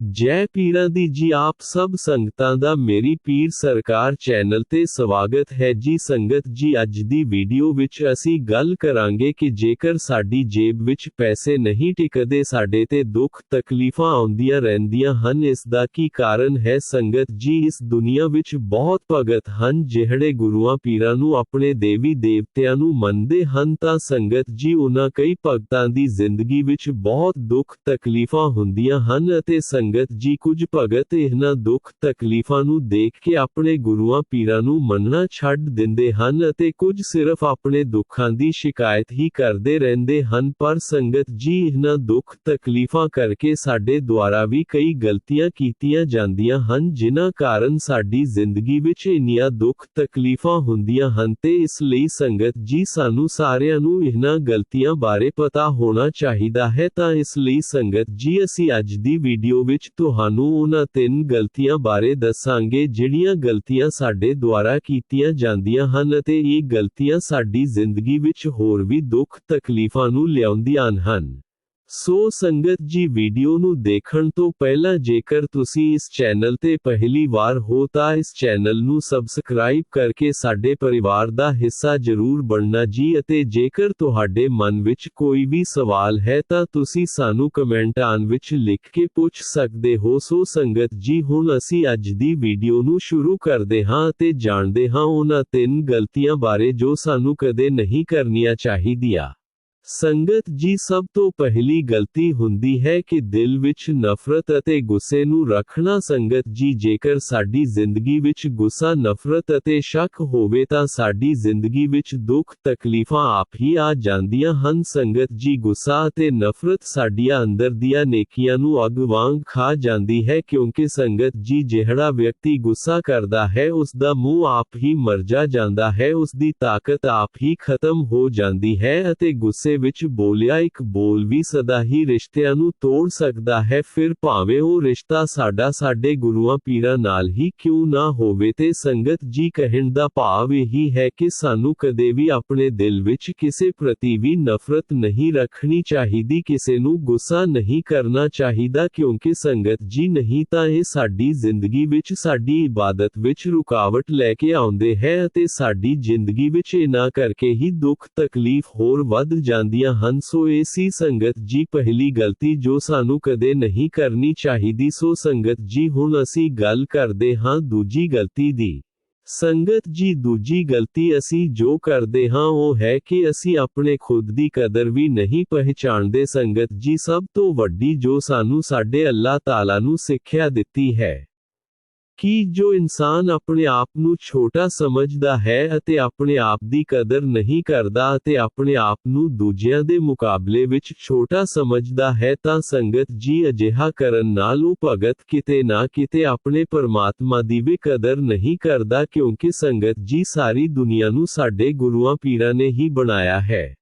ਜੈ ਪੀਰਾਂ ਦੀ ਜੀ ਆਪ ਸਭ ਸੰਗਤਾਂ ਦਾ ਮੇਰੀ ਪੀਰ ਸਰਕਾਰ ਚੈਨਲ ਤੇ ਸਵਾਗਤ ਹੈ ਜੀ ਸੰਗਤ ਜੀ ਅੱਜ ਦੀ ਵੀਡੀਓ ਵਿੱਚ ਅਸੀਂ ਗੱਲ ਕਰਾਂਗੇ ਕਿ ਜੇਕਰ ਸਾਡੀ ਜੇਬ ਵਿੱਚ ਪੈਸੇ ਨਹੀਂ ਟਿਕਦੇ ਸਾਡੇ ਤੇ ਦੁੱਖ ਤਕਲੀਫਾਂ ਆਉਂਦੀਆਂ ਰਹਿੰਦੀਆਂ ਹਨ ਇਸ ਦਾ ਕੀ ਕਾਰਨ ਹੈ ਸੰਗਤ ਜੀ ਇਸ ਦੁਨੀਆ ਵਿੱਚ ਬਹੁਤ ਭਗਤ ਹਨ ਜਿਹੜੇ ਗੁਰੂਆਂ ਪੀਰਾਂ ਨੂੰ ਆਪਣੇ ਦੇਵੀ ਦੇਵਤਿਆਂ ਨੂੰ ਮੰਨਦੇ ਹਨ ਤਾਂ ਸੰਗਤ ਜੀ ਉਹਨਾਂ ਕਈ ਭਗਤਾਂ ਦੀ ਜ਼ਿੰਦਗੀ ਵਿੱਚ ਬਹੁਤ ਦੁੱਖ ਤਕਲੀਫਾਂ ਹੁੰਦੀਆਂ ਹਨ ਅਤੇ ਸੰਗਤ ਜੀ ਕੁਝ ਭਗਤ ਇਹਨਾਂ ਦੁੱਖ ਤਕਲੀਫਾਂ ਨੂੰ ਦੇਖ ਕੇ ਆਪਣੇ ਗੁਰੂਆਂ ਪੀਰਾਂ ਨੂੰ ਮੰਨਣਾ ਛੱਡ ਦਿੰਦੇ ਹਨ ਅਤੇ ਕੁਝ ਸਿਰਫ ਆਪਣੇ ਦੁੱਖਾਂ ਦੀ ਸ਼ਿਕਾਇਤ ਹੀ ਕਰਦੇ ਰਹਿੰਦੇ ਹਨ ਪਰ ਸੰਗਤ ਜੀ ਇਹਨਾਂ ਦੁੱਖ ਤਕਲੀਫਾਂ ਕਰਕੇ ਸਾਡੇ ਦੁਆਰਾ ਵੀ ਕਈ ਗਲਤੀਆਂ ਕੀਤੀਆਂ ਜਾਂਦੀਆਂ ਹਨ ਜਿਨ੍ਹਾਂ ਕਾਰਨ ਸਾਡੀ ਜ਼ਿੰਦਗੀ ਵਿੱਚ ਇੰਨੀਆਂ ਦੁੱਖ ਤਕਲੀਫਾਂ ਹੁੰਦੀਆਂ ਹਨ ਤੇ ਇਸ ਲਈ ਸੰਗਤ ਜੀ ਸਾਨੂੰ ਸਾਰਿਆਂ ਨੂੰ ਇਹਨਾਂ ਗਲਤੀਆਂ ਬਾਰੇ ਪਤਾ ਹੋਣਾ ਚਾਹੀਦਾ ਹੈ ਤਾਂ ਇਸ ਲਈ ਸੰਗਤ ਜੀ ਅਸੀਂ ਅੱਜ ਦੀ ਵੀਡੀਓ ਵਿੱਚ ਤੁਹਾਨੂੰ ਉਹਨਾਂ ਤਿੰਨ ਗਲਤੀਆਂ ਬਾਰੇ ਦੱਸਾਂਗੇ ਜਿਹੜੀਆਂ ਗਲਤੀਆਂ ਸਾਡੇ ਦੁਆਰਾ ਕੀਤੀਆਂ ਜਾਂਦੀਆਂ ਹਨ ਅਤੇ ਇਹ ਗਲਤੀਆਂ ਸਾਡੀ ਜ਼ਿੰਦਗੀ ਵਿੱਚ ਹੋਰ ਵੀ ਦੁੱਖ ਤਕਲੀਫਾਂ ਨੂੰ ਲਿਆਉਂਦੀਆਂ ਹਨ ਸੋ ਸੰਗਤ ਜੀ ਵੀਡੀਓ ਨੂੰ ਦੇਖਣ ਤੋਂ ਪਹਿਲਾਂ ਜੇਕਰ ਤੁਸੀਂ ਇਸ ਚੈਨਲ ਤੇ ਪਹਿਲੀ ਵਾਰ ਹੋ ਤਾਂ ਇਸ ਚੈਨਲ ਨੂੰ ਸਬਸਕ੍ਰਾਈਬ ਕਰਕੇ ਸਾਡੇ ਪਰਿਵਾਰ ਦਾ ਹਿੱਸਾ ਜ਼ਰੂਰ ਬਣਨਾ ਜੀ ਅਤੇ ਜੇਕਰ ਤੁਹਾਡੇ ਮਨ ਵਿੱਚ ਕੋਈ ਵੀ ਸਵਾਲ ਹੈ ਤਾਂ ਤੁਸੀਂ ਸਾਨੂੰ ਕਮੈਂਟਾਂ ਵਿੱਚ ਲਿਖ ਕੇ ਪੁੱਛ ਸਕਦੇ ਹੋ ਸੋ ਸੰਗਤ ਜੀ ਹੁਣ ਅਸੀਂ ਅੱਜ ਦੀ ਵੀਡੀਓ ਨੂੰ ਸ਼ੁਰੂ ਕਰਦੇ ਹਾਂ ਅਤੇ ਜਾਣਦੇ ਹਾਂ ਉਹਨਾਂ ਤਿੰਨ ਗਲਤੀਆਂ ਬਾਰੇ ਜੋ ਸਾਨੂੰ ਕਦੇ ਨਹੀਂ ਕਰਨੀਆਂ ਚਾਹੀਦੀਆਂ ਸੰਗਤ ਜੀ ਸਭ ਤੋਂ ਪਹਿਲੀ ਗਲਤੀ ਹੁੰਦੀ ਹੈ ਕਿ ਦਿਲ ਵਿੱਚ ਨਫ਼ਰਤ ਅਤੇ ਗੁੱਸੇ ਨੂੰ ਰੱਖਣਾ ਸੰਗਤ ਜੀ ਜੇਕਰ ਸਾਡੀ ਜ਼ਿੰਦਗੀ ਵਿੱਚ ਗੁੱਸਾ ਨਫ਼ਰਤ ਅਤੇ ਸ਼ੱਕ ਹੋਵੇ ਤਾਂ ਸਾਡੀ ਜ਼ਿੰਦਗੀ ਵਿੱਚ ਦੁੱਖ ਤਕਲੀਫਾਂ ਆਪ ਹੀ ਆ ਜਾਂਦੀਆਂ ਹਨ ਸੰਗਤ ਜੀ ਗੁੱਸਾ ਅਤੇ ਨਫ਼ਰਤ ਸਾਡੀਆਂ ਅੰਦਰ ਦੀਆਂ ਨੇਕੀਆਂ ਨੂੰ ਅੱਗ ਵਾਂਗ ਖਾ ਜਾਂਦੀ ਹੈ ਕਿਉਂਕਿ ਸੰਗਤ ਜੀ ਜਿਹੜਾ ਵਿਅਕਤੀ ਗੁੱਸਾ ਕਰਦਾ ਹੈ ਉਸ ਦਾ ਮੂੰਹ ਆਪ ਹੀ ਮਰ ਜਾ ਜਾਂਦਾ ਹੈ ਉਸ ਦੀ ਤਾਕਤ ਆਪ ਹੀ ਖਤਮ ਹੋ ਜਾਂਦੀ ਹੈ ਅਤੇ ਗੁੱਸੇ ਵਿੱਚ ਬੋਲਿਆ ਇੱਕ ਬੋਲ ਵੀ ਸਦਾ ਹੀ ਰਿਸ਼ਤਿਆਂ ਨੂੰ ਤੋੜ ਸਕਦਾ ਹੈ ਫਿਰ ਭਾਵੇਂ ਉਹ ਰਿਸ਼ਤਾ ਸਾਡਾ ਸਾਡੇ ਗੁਰੂਆਂ ਪੀਰਾਂ ਨਾਲ ਹੀ ਕਿਉਂ ਨਾ ਹੋਵੇ ਤੇ ਸੰਗਤ ਜੀ ਕਹਿਣ ਦਾ ਭਾਵ ਇਹੀ ਹੈ ਕਿ ਸਾਨੂੰ ਕਦੇ ਵੀ ਆਪਣੇ ਦਿਲ ਵਿੱਚ ਕਿਸੇ ਪ੍ਰਤੀ ਵੀ ਨਫ਼ਰਤ ਨਹੀਂ ਰੱਖਣੀ ਚਾਹੀਦੀ ਕਿਸੇ ਨੂੰ ਗੁੱਸਾ ਨਹੀਂ ਕਰਨਾ ਚਾਹੀਦਾ ਕਿਉਂਕਿ ਸੰਗਤ ਜੀ ਨਹੀਂ ਤਾਂ ਇਹ ਸਾਡੀ ਜ਼ਿੰਦਗੀ ਵਿੱਚ ਸਾਡੀ ਇਬਾਦਤ ਵਿੱਚ ਰੁਕਾਵਟ ਲੈ ਕੇ ਆਉਂਦੇ ਹੈ ਅਤੇ ਸਾਡੀ ਜ਼ਿੰਦਗੀ ਵਿੱਚ ਇਹਨਾਂ ਕਰਕੇ ਹੀ ਦੁੱਖ ਤਕਲੀਫ ਹੋਰ ਵੱਧ ਜਾਂਦੀਆਂ ਹਨ ਸੋ ਇਹ ਸੀ ਸੰਗਤ ਜੀ ਪਹਿਲੀ ਗਲਤੀ ਜੋ ਸਾਨੂੰ ਕਦੇ ਨਹੀਂ ਕਰਨੀ ਚਾਹੀਦੀ ਸੋ ਸੰਗਤ ਜੀ ਹੁਣ ਅਸੀਂ ਗੱਲ ਕਰਦੇ ਹਾਂ ਦੂਜੀ ਗਲਤੀ ਦੀ ਸੰਗਤ ਜੀ ਦੂਜੀ ਗਲਤੀ ਅਸੀਂ ਜੋ ਕਰਦੇ ਹਾਂ ਉਹ ਹੈ ਕਿ ਅਸੀਂ ਆਪਣੇ ਖੁਦ ਦੀ ਕਦਰ ਵੀ ਨਹੀਂ ਪਹਿਚਾਣਦੇ ਸੰਗਤ ਜੀ ਸਭ ਤੋਂ ਵੱਡੀ ਜੋ ਸਾਨੂੰ ਸਾਡੇ ਅੱਲਾਹ ਤਾਲਾ ਨੂੰ ਸਿੱਖਿਆ ਦਿੱਤੀ ਹੈ ਕਿ ਜੋ ਇਨਸਾਨ ਆਪਣੇ ਆਪ ਨੂੰ ਛੋਟਾ ਸਮਝਦਾ ਹੈ ਅਤੇ ਆਪਣੇ ਆਪ ਦੀ ਕਦਰ ਨਹੀਂ ਕਰਦਾ ਅਤੇ ਆਪਣੇ ਆਪ ਨੂੰ ਦੂਜਿਆਂ ਦੇ ਮੁਕਾਬਲੇ ਵਿੱਚ ਛੋਟਾ ਸਮਝਦਾ ਹੈ ਤਾਂ ਸੰਗਤ ਜੀ ਅਜਿਹਾ ਕਰਨ ਨਾਲ ਉਹ ਭਗਤ ਕਿਤੇ ਨਾ ਕਿਤੇ ਆਪਣੇ ਪਰਮਾਤਮਾ ਦੀ ਵੀ ਕਦਰ ਨਹੀਂ ਕਰਦਾ ਕਿਉਂਕਿ ਸੰਗਤ ਜੀ ਸਾਰੀ ਦੁਨੀਆ ਨੂੰ ਸਾਡੇ ਗੁਰੂਆਂ ਪੀਰਾਂ ਨੇ ਹੀ ਬਣਾਇਆ ਹੈ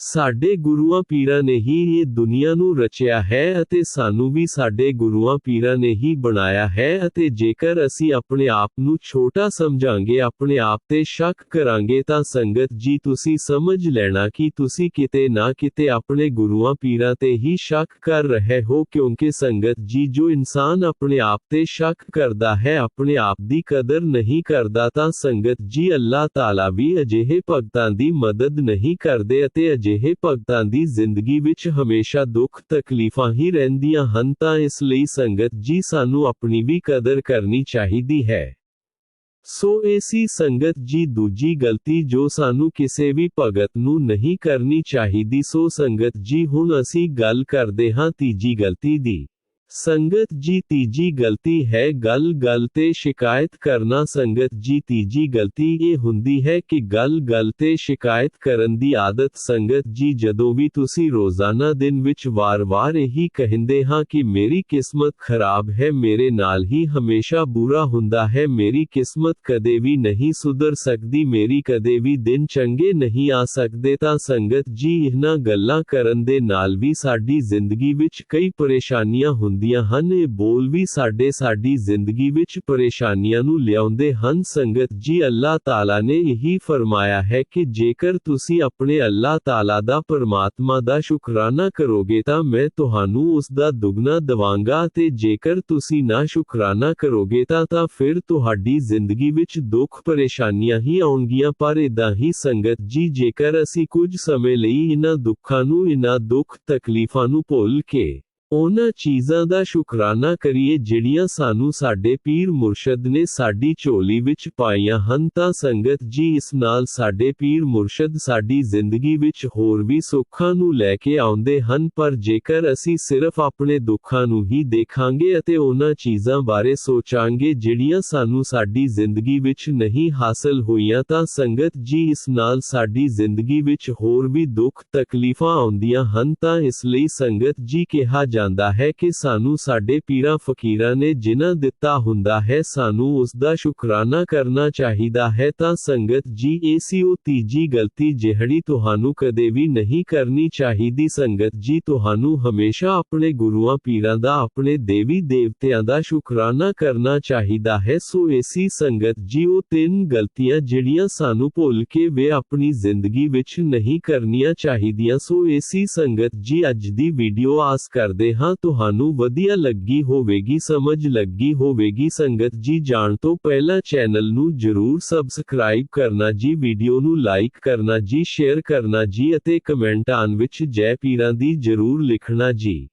ਸਾਡੇ ਗੁਰੂਆਂ ਪੀਰਾਂ ਨੇ ਹੀ ਇਹ ਦੁਨੀਆ ਨੂੰ ਰਚਿਆ ਹੈ ਅਤੇ ਸਾਨੂੰ ਵੀ ਸਾਡੇ ਗੁਰੂਆਂ ਪੀਰਾਂ ਨੇ ਹੀ ਬਣਾਇਆ ਹੈ ਅਤੇ ਜੇਕਰ ਅਸੀਂ ਆਪਣੇ ਆਪ ਨੂੰ ਛੋਟਾ ਸਮਝਾਂਗੇ ਆਪਣੇ ਆਪ ਤੇ ਸ਼ੱਕ ਕਰਾਂਗੇ ਤਾਂ ਸੰਗਤ ਜੀ ਤੁਸੀਂ ਸਮਝ ਲੈਣਾ ਕਿ ਤੁਸੀਂ ਕਿਤੇ ਨਾ ਕਿਤੇ ਆਪਣੇ ਗੁਰੂਆਂ ਪੀਰਾਂ ਤੇ ਹੀ ਸ਼ੱਕ ਕਰ ਰਹੇ ਹੋ ਕਿਉਂਕਿ ਸੰਗਤ ਜੀ ਜੋ ਇਨਸਾਨ ਆਪਣੇ ਆਪ ਤੇ ਸ਼ੱਕ ਕਰਦਾ ਹੈ ਆਪਣੇ ਆਪ ਦੀ ਕਦਰ ਨਹੀਂ ਕਰਦਾ ਤਾਂ ਸੰਗਤ ਜੀ ਅੱਲਾਹ ਤਾਲਾ ਵੀ ਅਜਿਹੇ ਭਗਤਾਂ ਦੀ ਮਦਦ ਨਹੀਂ ਕਰਦੇ ਅਤੇ ਅਜਿਹੇ ਭਗਤਾਂ ਦੀ ਜ਼ਿੰਦਗੀ ਵਿੱਚ ਹਮੇਸ਼ਾ ਦੁੱਖ ਤਕਲੀਫਾਂ ਹੀ ਰਹਿੰਦੀਆਂ ਹਨ ਤਾਂ ਇਸ ਲਈ ਸੰਗਤ ਜੀ ਸਾਨੂੰ ਆਪਣੀ ਵੀ ਕਦਰ ਕਰਨੀ ਚਾਹੀਦੀ ਹੈ ਸੋ ਐਸੀ ਸੰਗਤ ਜੀ ਦੂਜੀ ਗਲਤੀ ਜੋ ਸਾਨੂੰ ਕਿਸੇ ਵੀ ਭਗਤ ਨੂੰ ਨਹੀਂ ਕਰਨੀ ਚਾਹੀਦੀ ਸੋ ਸੰਗਤ ਜੀ ਹੁਣ ਅਸੀਂ ਗੱਲ ਕਰਦੇ ਹਾਂ ਤੀਜੀ ਗਲਤੀ ਦੀ ਸੰਗਤ ਜੀ ਤੀਜੀ ਗਲਤੀ ਹੈ ਗੱਲ ਗੱਲ ਤੇ ਸ਼ਿਕਾਇਤ ਕਰਨਾ ਸੰਗਤ ਜੀ ਤੀਜੀ ਗਲਤੀ ਇਹ ਹੁੰਦੀ ਹੈ ਕਿ ਗੱਲ ਗੱਲ ਤੇ ਸ਼ਿਕਾਇਤ ਕਰਨ ਦੀ ਆਦਤ ਸੰਗਤ ਜੀ ਜਦੋਂ ਵੀ ਤੁਸੀਂ ਰੋਜ਼ਾਨਾ ਦਿਨ ਵਿੱਚ ਵਾਰ-ਵਾਰ ਇਹੀ ਕਹਿੰਦੇ ਹਾਂ ਕਿ ਮੇਰੀ ਕਿਸਮਤ ਖਰਾਬ ਹੈ ਮੇਰੇ ਨਾਲ ਹੀ ਹਮੇਸ਼ਾ ਬੁਰਾ ਹੁੰਦਾ ਹੈ ਮੇਰੀ ਕਿਸਮਤ ਕਦੇ ਵੀ ਨਹੀਂ ਸੁਧਰ ਸਕਦੀ ਮੇਰੀ ਕਦੇ ਵੀ ਦਿਨ ਚੰਗੇ ਨਹੀਂ ਆ ਸਕਦੇ ਤਾਂ ਸੰਗਤ ਜੀ ਇਹਨਾਂ ਗੱਲਾਂ ਕਰਨ ਦੇ ਨਾਲ ਵੀ ਸਾਡੀ ਜ਼ਿੰਦਗੀ ਵਿੱਚ ਕਈ ਪਰੇਸ਼ਾਨੀਆਂ ਹੁੰਦੀਆਂ ਹੁੰਦੀਆਂ ਹਨ ਇਹ ਬੋਲ ਵੀ ਸਾਡੇ ਸਾਡੀ ਜ਼ਿੰਦਗੀ ਵਿੱਚ ਪਰੇਸ਼ਾਨੀਆਂ ਨੂੰ ਲਿਆਉਂਦੇ ਹਨ ਸੰਗਤ ਜੀ ਅੱਲਾਹ ਤਾਲਾ ਨੇ ਇਹੀ ਫਰਮਾਇਆ ਹੈ ਕਿ ਜੇਕਰ ਤੁਸੀਂ ਆਪਣੇ ਅੱਲਾਹ ਤਾਲਾ ਦਾ ਪਰਮਾਤਮਾ ਦਾ ਸ਼ੁਕਰਾਨਾ ਕਰੋਗੇ ਤਾਂ ਮੈਂ ਤੁਹਾਨੂੰ ਉਸ ਦਾ ਦੁੱਗਣਾ ਦਵਾਂਗਾ ਤੇ ਜੇਕਰ ਤੁਸੀਂ ਨਾ ਸ਼ੁਕਰਾਨਾ ਕਰੋਗੇ ਤਾਂ ਤਾਂ ਫਿਰ ਤੁਹਾਡੀ ਜ਼ਿੰਦਗੀ ਵਿੱਚ ਦੁੱਖ ਪਰੇਸ਼ਾਨੀਆਂ ਹੀ ਆਉਣਗੀਆਂ ਪਰ ਇਦਾਂ ਹੀ ਸੰਗਤ ਜੀ ਜੇਕਰ ਅਸੀਂ ਕੁਝ ਸਮੇਂ ਲਈ ਇਹਨਾਂ ਦੁੱਖਾਂ ਨੂੰ ਇਹਨਾਂ ਦੁੱਖ ਤਕਲੀਫਾਂ ਨੂੰ ਭੁੱਲ ਕੇ ਉਹਨਾਂ ਚੀਜ਼ਾਂ ਦਾ ਸ਼ੁਕਰਾਨਾ ਕਰੀਏ ਜਿਹੜੀਆਂ ਸਾਨੂੰ ਸਾਡੇ ਪੀਰ ਮੁਰਸ਼ਦ ਨੇ ਸਾਡੀ ਝੋਲੀ ਵਿੱਚ ਪਾਈਆਂ ਹਨ ਤਾਂ ਸੰਗਤ ਜੀ ਇਸ ਨਾਲ ਸਾਡੇ ਪੀਰ ਮੁਰਸ਼ਦ ਸਾਡੀ ਜ਼ਿੰਦਗੀ ਵਿੱਚ ਹੋਰ ਵੀ ਸੁੱਖਾਂ ਨੂੰ ਲੈ ਕੇ ਆਉਂਦੇ ਹਨ ਪਰ ਜੇਕਰ ਅਸੀਂ ਸਿਰਫ ਆਪਣੇ ਦੁੱਖਾਂ ਨੂੰ ਹੀ ਦੇਖਾਂਗੇ ਅਤੇ ਉਹਨਾਂ ਚੀਜ਼ਾਂ ਬਾਰੇ ਸੋਚਾਂਗੇ ਜਿਹੜੀਆਂ ਸਾਨੂੰ ਸਾਡੀ ਜ਼ਿੰਦਗੀ ਵਿੱਚ ਨਹੀਂ ਹਾਸਲ ਹੋਈਆਂ ਤਾਂ ਸੰਗਤ ਜੀ ਇਸ ਨਾਲ ਸਾਡੀ ਜ਼ਿੰਦਗੀ ਵਿੱਚ ਹੋਰ ਵੀ ਦੁੱਖ ਤਕਲੀਫਾਂ ਆਉਂਦੀਆਂ ਹਨ ਤਾਂ ਇਸ ਲਈ ਸੰਗਤ ਜੀ ਕਿਹਾ ਜਾਂਦਾ ਹੈ ਕਿ ਸਾਨੂੰ ਸਾਡੇ ਪੀਰਾਂ ਫਕੀਰਾਂ ਨੇ ਜਿਨ੍ਹਾਂ ਦਿੱਤਾ ਹੁੰਦਾ ਹੈ ਸਾਨੂੰ ਉਸ ਦਾ ਸ਼ੁਕਰਾਨਾ ਕਰਨਾ ਚਾਹੀਦਾ ਹੈ ਤਾਂ ਸੰਗਤ ਜੀ ਇਹ ਸੀ ਉਹ ਤੀਜੀ ਗਲਤੀ ਜਿਹੜੀ ਤੁਹਾਨੂੰ ਕਦੇ ਵੀ ਨਹੀਂ ਕਰਨੀ ਚਾਹੀਦੀ ਸੰਗਤ ਜੀ ਤੁਹਾਨੂੰ ਹਮੇਸ਼ਾ ਆਪਣੇ ਗੁਰੂਆਂ ਪੀਰਾਂ ਦਾ ਆਪਣੇ ਦੇਵੀ ਦੇਵਤਿਆਂ ਦਾ ਸ਼ੁਕਰਾਨਾ ਕਰਨਾ ਚਾਹੀਦਾ ਹੈ ਸੋ ਐਸੀ ਸੰਗਤ ਜੀ ਉਹ ਤਿੰਨ ਗਲਤੀਆਂ ਜਿਹੜੀਆਂ ਸਾਨੂੰ ਭੁੱਲ ਕੇ ਵੇ ਆਪਣੀ ਜ਼ਿੰਦਗੀ ਵਿੱਚ ਨਹੀਂ ਕਰਨੀਆਂ ਚਾਹੀਦੀਆਂ ਸੋ ਐਸੀ ਸੰਗਤ ਜੀ ਅੱਜ ਦੀ ਵੀਡੀਓ ਆਸ ਕਰਦੇ ਹਾਂ ਤੁਹਾਨੂੰ ਵਧੀਆ ਲੱਗੀ ਹੋਵੇਗੀ ਸਮਝ ਲੱਗੀ ਹੋਵੇਗੀ ਸੰਗਤ ਜੀ ਜਾਣ ਤੋਂ ਪਹਿਲਾਂ ਚੈਨਲ ਨੂੰ ਜਰੂਰ ਸਬਸਕ੍ਰਾਈਬ ਕਰਨਾ ਜੀ ਵੀਡੀਓ ਨੂੰ ਲਾਈਕ ਕਰਨਾ ਜੀ ਸ਼ੇਅਰ ਕਰਨਾ ਜੀ ਅਤੇ ਕਮੈਂਟਾਂ ਵਿੱਚ ਜੈ ਪੀਰਾਂ ਦੀ ਜਰੂਰ ਲਿਖਣਾ ਜੀ